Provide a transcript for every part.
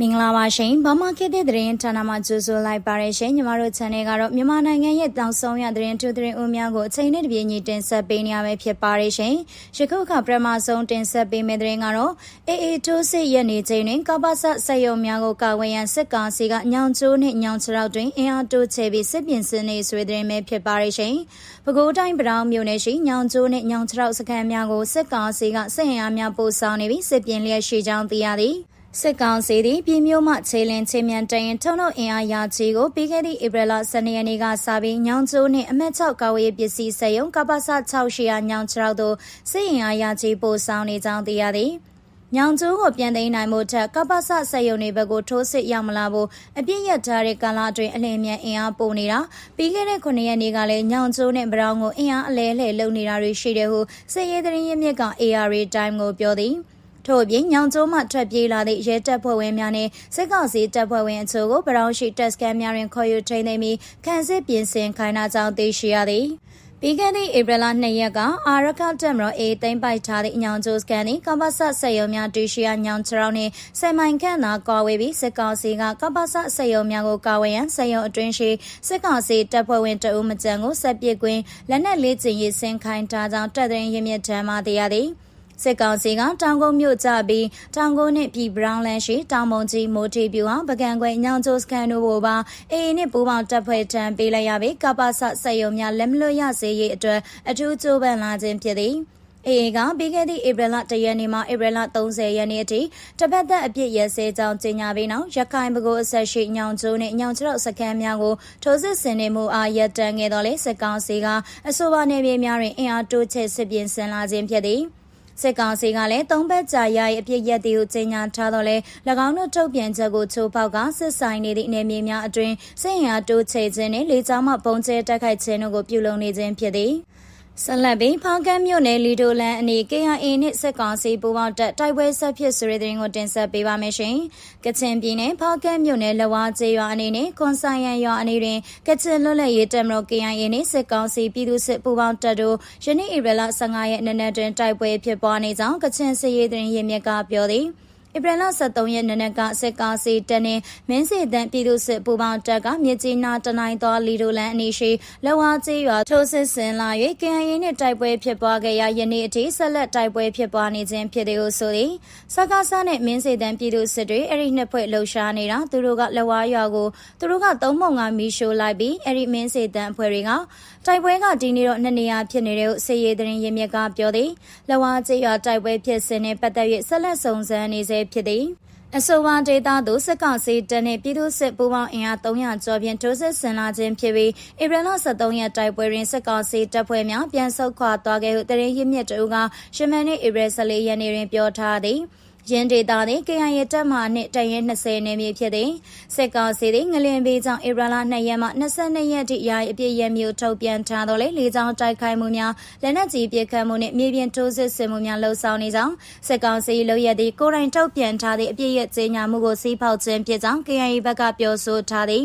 မင်္ဂလာပါရှင်ဘာမခေတ်တဲ့သတင်းဌာနမှာကြိုဆိုလိုက်ပါရရှင်ညီမတို့ channel ကတော့မြန်မာနိုင်ငံရဲ့တောင်ဆုံးရသတင်းထူးသတင်းဦးများကိုအချိန်နဲ့တပြေးညီတင်ဆက်ပေးနေရမှာဖြစ်ပါရရှင်ယခုအခါပထမဆုံးတင်ဆက်ပေးမယ့်သတင်းကတော့အေအေတိုးစစ်ရက်နေချိန်တွင်ကပ္ပစဆက်ယုံများကိုကာဝေးရန်စစ်ကောင်စီကညောင်ကျိုးနှင့်ညောင်ချရောက်တွင်အင်အားတိုးချဲပြီးစစ်ပြင်ဆင်နေဆွေသတင်းပဲဖြစ်ပါရရှင်ပဲခူးတိုင်းပတောင်မြို့နယ်ရှိညောင်ကျိုးနှင့်ညောင်ချရောက်စခန်းများကိုစစ်ကောင်စီကစစ်ရင်အားများပို့ဆောင်နေပြီးစစ်ပြင်လျက်ရှိကြောင်းသိရသည် စစ်ကောင်စီသည်ပြည်မျိုးမှခြေလင်းချင်းမြန်တရင်ထုံထုတ်အင်အားရာချီကိုပြီးခဲ့သည့်ဧပြီလ12ရက်နေ့ကစပြီးညောင်ကျိုးနှင့်အမက်6ကာဝေးပစ္စည်းစက်ရုံကပ္ပစ600ညောင်ချရောက်သို့စစ်ရင်အားရာချီပို့ဆောင်နေကြောင်းသိရသည်ညောင်ကျိုးကိုပြန်သိမ်းနိုင်မှုထက်ကပ္ပစဆက်ယုံတွေဘက်ကိုထိုးစစ်ရောက်မလာဘူးအပြစ်ရထားတဲ့ကာလအတွင်းအလင်းမြန်အင်အားပို့နေတာပြီးခဲ့တဲ့9ရက်နေ့ကလည်းညောင်ကျိုးနဲ့ဗရောင်းကိုအင်အားအလဲလှဲလုံနေတာတွေရှိတယ်ဟုစစ်ရေးသတင်းရင်းမြစ်က AR Time ကိုပြောသည် ထို့အပြင်ညောင်ကျိုးမှထွက်ပြေးလာသည့်ရဲတပ်ဖွဲ့ဝင်များနှင့်စစ်ကောင်စီတပ်ဖွဲ့ဝင်အချို့ကိုပရောင်းရှိတပ်စကန်များတွင်ခေါ်ယူထိန်းသိမ်းပြီးခံစစ်ပြင်ဆင်ခိုင်းနာကြောင်းသိရှိရသည်ပြီးခဲ့သည့်ဧပြီလ2ရက်ကအာရခတက်မတော်အေသိမ့်ပိုက်ထားသည့်ညောင်ကျိုးစကန်နှင့်ကပ္ပဆဆက်ရုံများတူရှိရာညောင်ချောင်းနှင့်ဆယ်မိုင်ခန့်သာကွာဝေးပြီးစစ်ကောင်စီကကပ္ပဆဆက်ရုံများကိုကာဝေးရန်ဆက်ရုံအတွင်းရှိစစ်ကောင်စီတပ်ဖွဲ့ဝင်တအုပ်မကြံကိုဆက်ပစ်ကွင်းလက်နက်လေးကျင်ရေးဆင်ခိုင်းထားကြောင်းတပ်သတင်းရင်းမြစ်ထံမှသိရသည် စစ်ကောင်စီကတောင်ကုန်းမြို့ကြပြီးတောင်ကုန်းနဲ့ပြည်ဘရောင်းလန်ရှိတောင်မုံကြီးမိုတီပြူဟာပကံခွေညောင်ကျိုးစကန်တို့ဘောပါအေအေနဲ့ပူပေါင်းတပ်ဖွဲ့ထံပေးလိုက်ရပြီးကပ္ပဆဆက်ယုံများလက်မလွတ်ရစေရေးအတွက်အထူးကြိုးပမ်းလာခြင်းဖြစ်သည်အေအေကပြီးခဲ့သည့်ဧပြီလ၁ရက်နေ့မှဧပြီလ30ရက်နေ့အထိတပတ်သက်အပြစ်ရစဲကြောင်းကြေညာပြီးနောက်ရခိုင်ဘကိုအဆက်ရှိညောင်ကျိုးနဲ့ညောင်ကျရောက်စခန်းများကိုထိုးစစ်ဆင်နေမှုအားရပ်တန့်ခဲ့တော်လဲစစ်ကောင်စီကအဆိုပါနေပြည်များတွင်အင်အားတိုးချဲ့စစ်ပြင်ဆင်လာခြင်းဖြစ်သည် စစ်ကောင်စီကလည်းသုံးဘက်ကြာရရဲ့အပြစ်ရက်တီကိုကြေညာထားတော့လဲ၎င်းတို့ထုတ်ပြန်ချက်ကိုချိုးဖောက်ကစစ်ဆိုင်နေသည့်အနေမြေများအတွင်းစစ်ရင်အားတိုးချဲ့ခြင်းနဲ့လေကြောင်းမှပုံကျဲတက်ခိုက်ခြင်းတို့ကိုပြုလုပ်နေခြင်းဖြစ်သည် ဆက်လက်ပြီးဖောင်ကန်းမြို့နယ်လီဒိုလန်အနီ KIA နဲ့စစ်ကောင်စီပူးပေါင်းတပ်တိုက်ပွဲဆက်ဖြစ်ဆိုတဲ့တဲ့ရင်ကိုတင်ဆက်ပေးပါမယ်ရှင်။ကချင်ပြည်နယ်ဖောင်ကန်းမြို့နယ်လဝါကျေးရွာအနေနဲ့ခွန်ဆိုင်ရန်ရွာအနေတွင်ကချင်လွတ်လပ်ရေးတပ်မတော် KIA နဲ့စစ်ကောင်စီပြည်သူစစ်ပူးပေါင်းတပ်တို့ယနေ့ဧပြီလ15ရက်နေ့နဲ့တွင်တိုက်ပွဲဖြစ်ပွားနေကြောင်းကချင်စစ်ရေးသတင်းရင်းမြစ်ကပြောသည်။ ဧပြီလ23ရက်နေ့ကစစ်ကားစီတပ်နဲ့မင်းစီတန်ပြည်သူစစ်ပူပေါင်းတပ်ကမြစ်ကြီးနားတနိုင်သောလီဒိုလန်အနီးရှိလဝါကျေးရွာထိုးစစ်ဆင်လာ၍ကံရင်နှင့်တိုက်ပွဲဖြစ်ပွားခဲ့ရာယနေ့အထိဆက်လက်တိုက်ပွဲဖြစ်ပွားနေခြင်းဖြစ်တယ်လို့ဆိုသည်စကားစားနဲ့မင်းစီတန်ပြည်သူစစ်တွေအဲ့ဒီနှစ်ဖွဲ့လှုပ်ရှားနေတာသူတို့ကလဝါရွာကိုသူတို့ကသုံးပုံကမီရှို့လိုက်ပြီးအဲ့ဒီမင်းစီတန်အဖွဲ့တွေကတိုက်ပွဲကဒီနေ့တော့နှစ်နေရာဖြစ်နေတဲ့စစ်ရေးသတင်းရင်းမြစ်ကပြောသည်လဝါကျေးရွာတိုက်ပွဲဖြစ်စဉ်နဲ့ပတ်သက်၍ဆက်လက်စုံစမ်းနေစေဖြစ်သည်အဆိုပါဒေတာသို့စစ်ကောင်စီတပ်နှင့်ပြည်သူ့စစ်ပူးပေါင်းအင်အား300ကျော်ဖြင့်ထိုးစစ်ဆင်လာခြင်းဖြစ်ပြီးဧပြီလ23ရက်တိုက်ပွဲတွင်စစ်ကောင်စီတပ်ဖွဲ့များပြန်ဆုတ်ခွာသွားခဲ့ဟုတရင်ရစ်မြစ်တူကရှမန်နှင့်ဧပြီ14ရက်နေ့တွင်ပြောထားသည်။ ရင်းဒေတာသည် KIA တပ်မှနှင့်တရင်20နေမြေဖြစ်သည်စစ်ကောင်စီသည်ငလင်ပေးကြောင့်ဧပြီလ2ရက်မှ22ရက်ထိရာအပြည့်ရမျိုးထုတ်ပြန်ထားတော်လေလေကြောင်းတိုက်ခိုက်မှုများလက်နက်ကြီးပစ်ခတ်မှုနှင့်မြေပြင်ထိုးစစ်ဆင်မှုများလှုပ်ဆောင်နေကြောင်းစစ်ကောင်စီလုပ်ရသည့်ကိုယ်တိုင်ထုတ်ပြန်ထားသည့်အပြည့်ရကြေညာမှုကိုစီးဖောက်ခြင်းဖြစ်ကြောင်း KIA ဘက်ကပြောဆိုထားသည်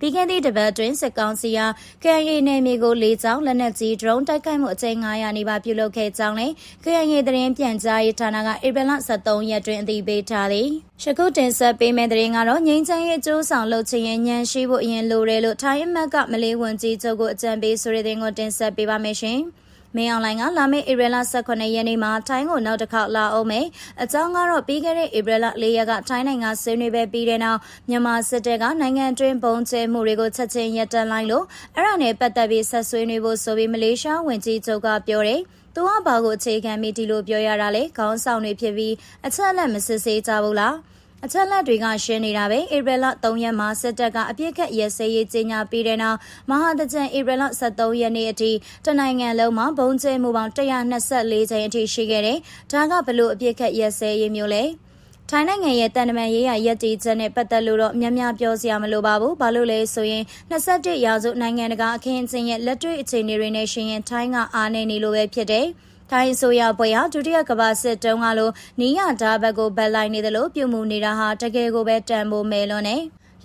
ပြီးခဲ့သည့်တပတ်တွင်စစ်ကောင်စီက KNY နယ်မြေကိုလေးချောင်းလက်နက်ကြီး drone တိုက်ခိုက်မှုအကြိမ်900နီးပါးပြုလုပ်ခဲ့ကြောင်းလည်း KNY သတင်းပြန်ကြားရေးဌာနကဧပြီလ23ရက်တွင်အသိပေးထားသည်။ရှကုတင်ဆက်ပေးမယ့်သတင်းကတော့ငိမ့်ချမ်းရဲ့အကျိုးဆောင်လုပ်ချင်ရင်ညံရှိဖို့အရင်လိုတယ်လို့ထိုင်းအမတ်ကမလေးဝန်ကြီးချုပ်ကိုအကြံပေးဆိုတဲ့သတင်းကိုတင်ဆက်ပေးပါမယ်ရှင်။ မင်းအွန်လိုင်းကလာမယ့်ဧပြီလ18ရက်နေ့မှာထိုင်းကိုနောက်တစ်ခေါက်လာအောင်မယ်။အကြောင်းကတော့ပြီးခဲ့တဲ့ဧပြီလ4ရက်ကထိုင်းနိုင်ငံဆွေးနွေးပဲပြီးတဲ့နောက်မြန်မာစစ်တပ်ကနိုင်ငံတွင်းပုံကျဲမှုတွေကိုချက်ချင်းရပ်တန့်လိုက်လို့အဲ့ဒါနဲ့ပတ်သက်ပြီးဆက်ဆွေးနွေးဖို့ဆိုပြီးမလေးရှားဝန်ကြီးချုပ်ကပြောတယ်။သူကဘာကိုအခြေခံပြီးဒီလိုပြောရတာလဲခေါင်းဆောင်တွေဖြစ်ပြီးအချက်အလက်မစစ်ဆေးကြဘူးလား။ အချက်လက်တွေကရှင်းနေတာပဲဧပြီလ3ရက်မှာစစ်တပ်ကအပြစ်ခတ်ရဲစဲရေးကြီးညာပြီးတဲ့နောက်မဟာတကြံဧပြီလ23ရက်နေ့အထိတနိုင်ငံလုံးမှာဘုံကျဲမှုပေါင်း124ကြိမ်အထိရှိခဲ့တယ်။ဒါကဘလို့အပြစ်ခတ်ရဲစဲရေးမျိုးလဲ။ထိုင်းနိုင်ငံရဲ့တန်တမန်ရေးရရက်တီချက်နဲ့ပတ်သက်လို့တော့များများပြောစရာမလိုပါဘူး။ဘာလို့လဲဆိုရင်21ရာစုနိုင်ငံတကာအခင်းအကျင်းရဲ့လက်တွေ့အခြေအနေတွေနဲ့ရှင်ရင်ထိုင်းကအားနေနေလို့ပဲဖြစ်တယ်။ ထိုင်းအစိုးရဖွဲ့ဟာဒုတိယကမ္ဘာစစ်တုန်းကလိုနီးရဓာဘက်ကိုဗက်လိုက်နေတယ်လို့ပြုမှုနေတာဟာတကယ်ကိုပဲတန်ဖိုးမဲလွန်းနေ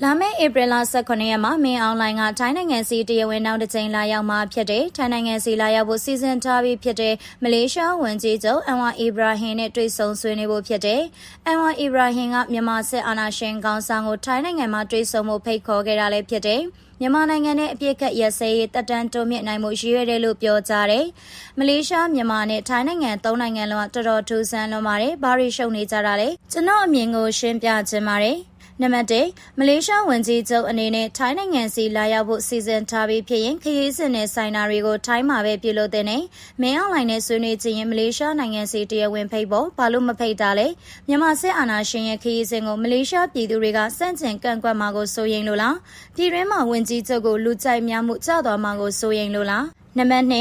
လာမယ့်ဧပြီလ18ရက်မှာမင်းအောင်လိုင်းကထိုင်းနိုင်ငံစီတရားဝင်နောက်တစ်ကြိမ်လာရောက်မှာဖြစ်တဲ့ထိုင်းနိုင်ငံစီလာရောက်ဖို့စီစဉ်ထားပြီးဖြစ်တဲ့မလေးရှားဝန်ကြီးချုပ်အန်ဝါအီဘရာဟင်နဲ့တွေ့ဆုံဆွေးနွေးဖို့ဖြစ်တဲ့အန်ဝါအီဘရာဟင်ကမြန်မာစစ်အာဏာရှင်ကောင်ဆောင်ကိုထိုင်းနိုင်ငံမှာတွေ့ဆုံမှုဖိတ်ခေါ်ခဲ့တာလည်းဖြစ်တဲ့ မြန်မာနိုင်ငံနဲ့အပြစ်ကတ်ရစဲရေးတက်တန်းတိုးမြင့်နိုင်မှုရည်ရွယ်တယ်လို့ပြောကြားတယ်။မလေးရှားမြန်မာနဲ့ထိုင်းနိုင်ငံသုံးနိုင်ငံလုံးကတော်တော်ထူးဆန်းလွန်ပါတယ်။ဘာရီရှုံနေကြတာလဲ။ကျွန်တော်အမြင်ကိုရှင်းပြခြင်းပါတယ်။ နံပါတ်1မလေးရှားဝန်ကြီးချုပ်အနေနဲ့ထိုင်းနိုင်ငံစီလာရောက်ဖို့စီစဉ်ထားပြီးဖြစ်ရင်ခရီးစဉ်နဲ့ဆိုင်နာတွေကိုထိုင်းမှာပဲပြုလုပ်တဲ့နဲ့မင်းအောင်လိုင်းနဲ့ဆွေးနွေးခြင်းရင်မလေးရှားနိုင်ငံစီတရားဝင်ဖိတ်ဖို့ဘာလို့မဖိတ်တာလဲမြန်မာစစ်အာဏာရှင်ရဲ့ခရီးစဉ်ကိုမလေးရှားပြည်သူတွေကစန့်ကျင်ကန့်ကွက်မှာကိုစိုးရိမ်လို့လားပြည်တွင်းမှာဝန်ကြီးချုပ်ကိုလူကြိုက်များမှုကြသွားမှာကိုစိုးရိမ်လို့လားနံပါတ်2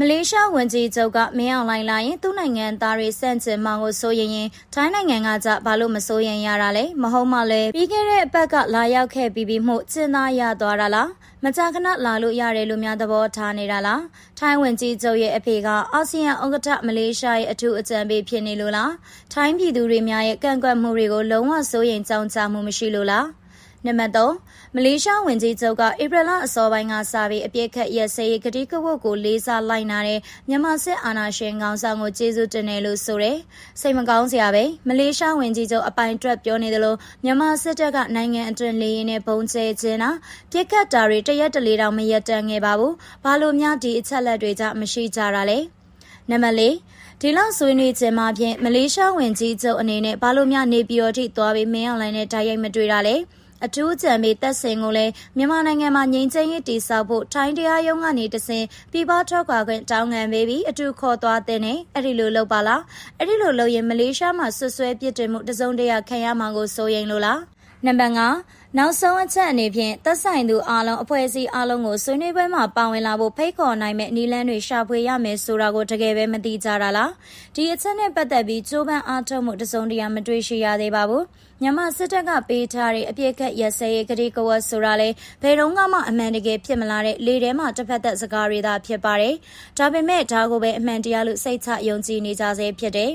မလေးရှားဝန်ကြီးချုပ်ကမင်းအောင်လှိုင်လာရင်သူ့နိုင်ငံသားတွေစန့်ကျင်မှကိုစိုးရင်ရင်ထိုင်းနိုင်ငံကကြဘာလို့မစိုးရင်ရတာလဲမဟုတ်မှလဲပြီးခဲ့တဲ့အပတ်ကလာရောက်ခဲ့ပြီးပြီးမှုကျင်းသားရသွားတာလားမကြာခဏလာလို့ရတယ်လို့များသဘောထားနေတာလားထိုင်းဝန်ကြီးချုပ်ရဲ့အဖေကအာဆီယံဥက္ကဋ္ဌမလေးရှားရဲ့အထူးအကြံပေးဖြစ်နေလို့လားထိုင်းပြည်သူတွေများရဲ့ကန့်ကွက်မှုတွေကိုလုံးဝစိုးရင်ကြောင်ချမှုမရှိလို့လား နံပါတ်3မလေးရှားဝန်ကြီးချုပ်ကဧပြီလအစောပိုင်းကစပြီးအပြစ်ခတ်ရက်စဲရေးကတိကဝတ်ကိုလေးစားလိုက်နာတဲ့မြန်မာစစ်အာဏာရှင်ကောင်ဆောင်ကိုကျေးဇူးတင်တယ်လို့ဆိုတယ်။စိတ်မကောင်းစရာပဲမလေးရှားဝန်ကြီးချုပ်အပိုင်တွက်ပြောနေတယ်လို့မြန်မာစစ်တပ်ကနိုင်ငံအတွင်းလေရင်နဲ့ဘုံကျဲခြင်းနာပြစ်ခတ်တာတွေတရက်တလေတောင်မရက်တန်ခဲ့ပါဘူး။ဘာလို့များဒီအချက်လက်တွေကြမရှိကြတာလဲ။နံပါတ်၄ဒီလောက်ဆွေးနွေးခြင်းမှာဖြင့်မလေးရှားဝင်ကြီးချုပ်အနေနဲ့ဘာလို့များနေပြည်တော်ထိသွားပြီးမင်းအောင်လိုင်းနဲ့တိုက်ရိုက်မတွေ့တာလဲ။ အထူးကြံပေးတက်စင်ကိုလည်းမြန်မာနိုင်ငံမှာငြိမ်းချမ်းရေးတည်ဆောက်ဖို့ထိုင်းတရားရုံးကနေတဆင်ပြည်ပထွက်ခွာခွင့်တောင်းခံပေးပြီးအတူခေါ်သွားတဲ့နဲ့အဲ့ဒီလိုလုပ်ပါလားအဲ့ဒီလိုလုပ်ရင်မလေးရှားမှာဆွဆွဲပြစ်တင်မှုတစုံတရာခံရမှာကိုစိုးရိမ်လို့လား နံပါတ်5နောက်ဆုံးအချက်အနေဖြင့်သက်ဆိုင်သူအားလုံးအဖွဲ့အစည်းအားလုံးကိုဆွေးနွေးပွဲမှာပါဝင်လာဖို့ဖိတ်ခေါ်နိုင်မဲ့နည်းလမ်းတွေရှာဖွေရမယ်ဆိုတာကိုတကယ်ပဲမသိကြတာလားဒီအချက်နဲ့ပတ်သက်ပြီးကြိုးပမ်းအားထုတ်မှုတစုံတရာမတွေ့ရှိရသေးပါဘူးမြန်မာစစ်တပ်ကပေးထားတဲ့အပြစ်ခတ်ရစဲရေးကတိကဝတ်ဆိုတာလေဘယ်တော့မှအမှန်တကယ်ဖြစ်မလာတဲ့လေထဲမှာတစ်ဖက်သက်စကားတွေသာဖြစ်ပါတယ်ဒါပေမဲ့ဒါကိုပဲအမှန်တရားလို့စိတ်ချယုံကြည်နေကြဆဲဖြစ်တယ်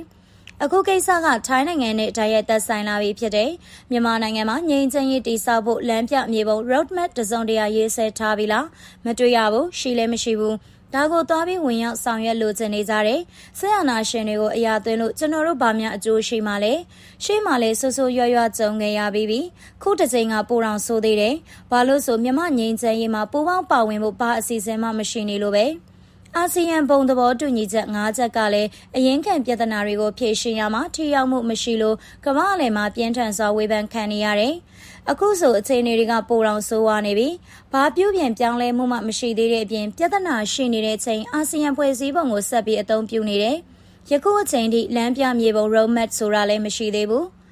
အခုကိစ္စကထိုင်းနိုင်ငံနဲ့တိုက်ရိုက်သက်ဆိုင်လာပြီဖြစ်တယ်။မြန်မာနိုင်ငံမှာငြိမ်းချမ်းရေးတည်ဆောက်ဖို့လမ်းပြမြေပုံ roadmap တစုံတရာရေးဆွဲထားပြီလား။မတွေ့ရဘူး။ရှိလည်းမရှိဘူး။ဒါကိုသွားပြီးဝင်ရောက်ဆောင်ရွက်လိုချင်နေကြတယ်။ဆက်အာနာရှင်တွေကိုအရာသွင်းလို့ကျွန်တော်တို့ဗာများအကျိုးရှိမှလဲ။ရှိမှလဲဆူဆူရွရွကြုံခဲ့ရပြီးပြီ။ခုတစ်ချိန်ကပိုတောင်ဆိုသေးတယ်။ဘာလို့ဆိုမြမငိမ့်ချမ်းရေးမှာပူပေါင်းပါဝင်ဖို့ဘာအစီအစဉ်မှမရှိနေလို့ပဲ။ အာဆီယံဘုံသဘောတူညီချက်၅ချက်ကလည်းအရင်ခံပြဿနာတွေကိုဖြေရှင်းရမှာထိရောက်မှုမရှိလို့ကမ္ဘာအလယ်မှာပြင်းထန်စွာဝေဖန်ခံနေရတယ်။အခုဆိုအခြေအနေတွေကပိုတောင်ဆိုးဝါးနေပြီ။ဘာပြုပြင်ပြောင်းလဲမှုမှမရှိသေးတဲ့အပြင်ပြဿနာရှိနေတဲ့ချိန်အာဆီယံဖွဲ့စည်းပုံကိုဆက်ပြီးအသုံးပြုနေတယ်။ယခုအချိန်ထိလမ်းပြမြေပုံ roadmap ဆိုတာလည်းမရှိသေးဘူး။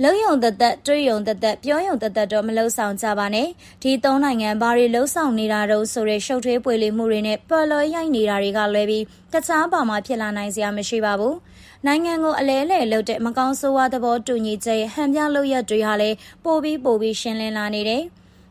လုံယုံတသက်တွေးယုံတသက်ပြောယုံတသက်တော့မလှုပ်ဆောင်ကြပါနဲ့ဒီသုံးနိုင်ငံဘာတွေလှုပ်ဆောင်နေတာတော့ဆိုတဲ့ရှုပ်ထွေးပွေလီမှုတွေနဲ့ပေါ်လော်ရိုက်နေတာတွေကလွဲပြီးတခြားပါမှဖြစ်လာနိုင်စရာမရှိပါဘူးနိုင်ငံကိုအလဲလဲလှုပ်တဲ့မကောင်းဆိုးဝါးသဘောတူညီချက်ဟန်ပြလုပ်ရတွေဟာလည်းပိုပြီးပိုပြီးရှင်းလင်းလာနေတယ်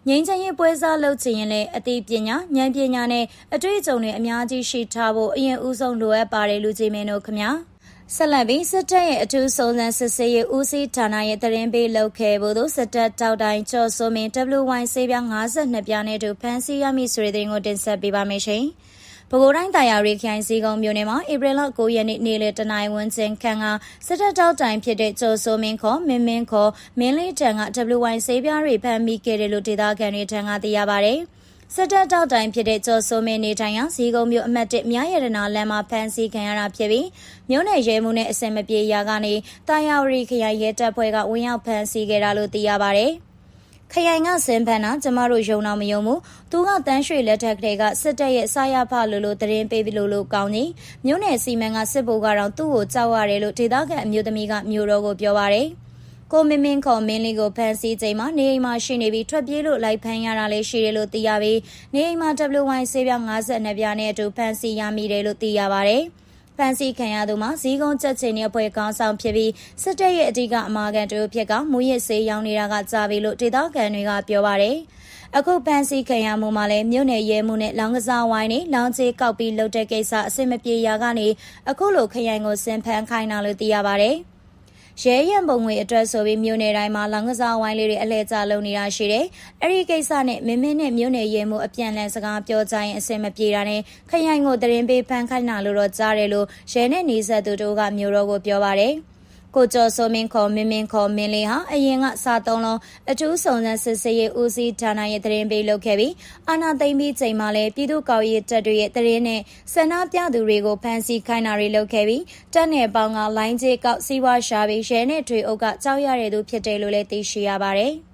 ငင်းချင်ရင်ပွဲစားလုပ်ချင်ရင်လည်းအသိပညာဉာဏ်ပညာနဲ့အတွေ့အကြုံတွေအများကြီးရှိထားဖို့အရင်ဦးဆုံးလိုအပ်ပါတယ်လူကြီးမင်းတို့ခင်ဗျာ ဆက်လက်ပြီးစစ်တပ်ရဲ့အထူးစုံစမ်းစစ်ဆေးရေးဦးစီးဌာနရဲ့တရင်ပေးလုပ်ခဲ့ဖို့သို့စစ်တပ်တောက်တိုင်းကျော်စိုးမင်း WY ဆေးပြား52ပြားနဲ့တူဖမ်းဆီးရမိဆိုတဲ့တဲ့ကိုတင်ဆက်ပေးပါမယ်ရှင်။ပဲခူးတိုင်းတာယာရီခိုင်စီကုံမြို့နယ်မှာဧပြီလ9ရက်နေ့နေ့လယ်တနိုင်ဝန်းကျင်ခန့်ကစစ်တပ်တောက်တိုင်ဖြစ်တဲ့ကျော်စိုးမင်းခေါ်မင်းမင်းခေါ်မင်းလေးတန်က WY ဆေးပြားတွေဖမ်းမိခဲ့တယ်လို့ဒေသခံတွေထံကသိရပါဗျ။ စစ်တပ်တောက်တိုင်ဖြစ်တဲ့ကျော်စိုးမင်းနေထိုင်ရာဇီကုံမြို့အမတ်တစ်မြရတနာလမ်းမှာဖမ်းဆီးခံရတာဖြစ်ပြီးမြို့နယ်ရဲမှုနဲ့အစင်မပြေရာကနေတာယာဝရီခရိုင်ရဲတပ်ဖွဲ့ကဝင်ရောက်ဖမ်းဆီးခဲ့တာလို့သိရပါဗျ။ခရိုင်ကစင်ဖန်နာကျမတို့ယုံတော့မယုံဘူးသူကတန်းရွှေလက်ထက်ကလေးကစစ်တပ်ရဲ့စာရဖလို့လို့တရင်ပေးပြီးလို့လို့ကောင်းကြီးမြို့နယ်စီမံကစစ်ဗိုလ်ကတော့သူ့ကိုကြောက်ရတယ်လို့ဒေသခံအမျိုးသမီးကမျိုးတော်ကိုပြောပါတယ်။ ကိုမင်းမင်းခေါ်မင်းလေးကိုဖမ်းဆီးချိန်မှာနေအိမ်မှာရှိနေပြီးထွက်ပြေးလို့လိုက်ဖမ်းရတာလည်းရှိတယ်လို့သိရပြီးနေအိမ်မှာ WY ဆေးပြား52ပြားနဲ့အတူဖမ်းဆီးရမိတယ်လို့သိရပါတယ်။ဖန်စီခံရသူမှာဇီးကုန်းချက်ချင်းရဲ့အဖွဲ့ကောင်းဆောင်ဖြစ်ပြီးစစ်တပ်ရဲ့အဓိကအမာခံတို့ဖြစ်ကမူရစ်ဆေးရောင်းနေတာကကြာပြီလို့ဒေသခံတွေကပြောပါတယ်။အခုဖန်စီခံရမှုမှာလည်းမြို့နယ်ရဲမှုနဲ့လောင်ကစားဝိုင်းနဲ့လောင်ချေကောက်ပြီးလှုပ်တဲ့ကိစ္စအဆင်မပြေရာကနေအခုလိုခရိုင်ကိုစင်ဖန်ခိုင်းတာလို့သိရပါတယ်။ ရဲရံပုံငွေအတွက်ဆိုပြီးမြို့နယ်တိုင်းမှာလောင်ကစားဝိုင်းလေးတွေအလဲကျလုံနေတာရှိတယ်။အဲ့ဒီကိစ္စနဲ့မင်းမင်းနဲ့မြို့နယ်ရဲမှုအပြန်လန်စကားပြောကြရင်အဆင်မပြေတာနဲ့ခရိုင်ကိုတရင်ပေးဖန်ခိုင်းတာလို့တော့ကြားတယ်လို့ရဲနဲ့နေဆက်သူတို့ကမြို့တော်ကိုပြောပါတယ်။ ကိုကျော်စိုးမင်းခေါ်မင်းမင်းခေါ်မင်းလေးဟာအရင်ကစာသုံးလုံးအထူးစုံစမ်းစစ်ဆေးရေးဦးစီးဌာနရဲ့တရင်ပေးလုပ်ခဲ့ပြီးအာနာသိမ့်ပြီးချိန်မှာလည်းပြည်သူ့ကောက်ရေးတပ်တွေရဲ့တရင်နဲ့ဆန္ဒပြသူတွေကိုဖမ်းဆီးခိုင်းတာတွေလုပ်ခဲ့ပြီးတပ်နယ်ပေါင်းကလိုင်းကျေးကောက်စီးပွားရှာပြီးရဲနဲ့ထွေအုပ်ကကြောက်ရတဲ့သူဖြစ်တယ်လို့လည်းသိရှိရပါတယ်။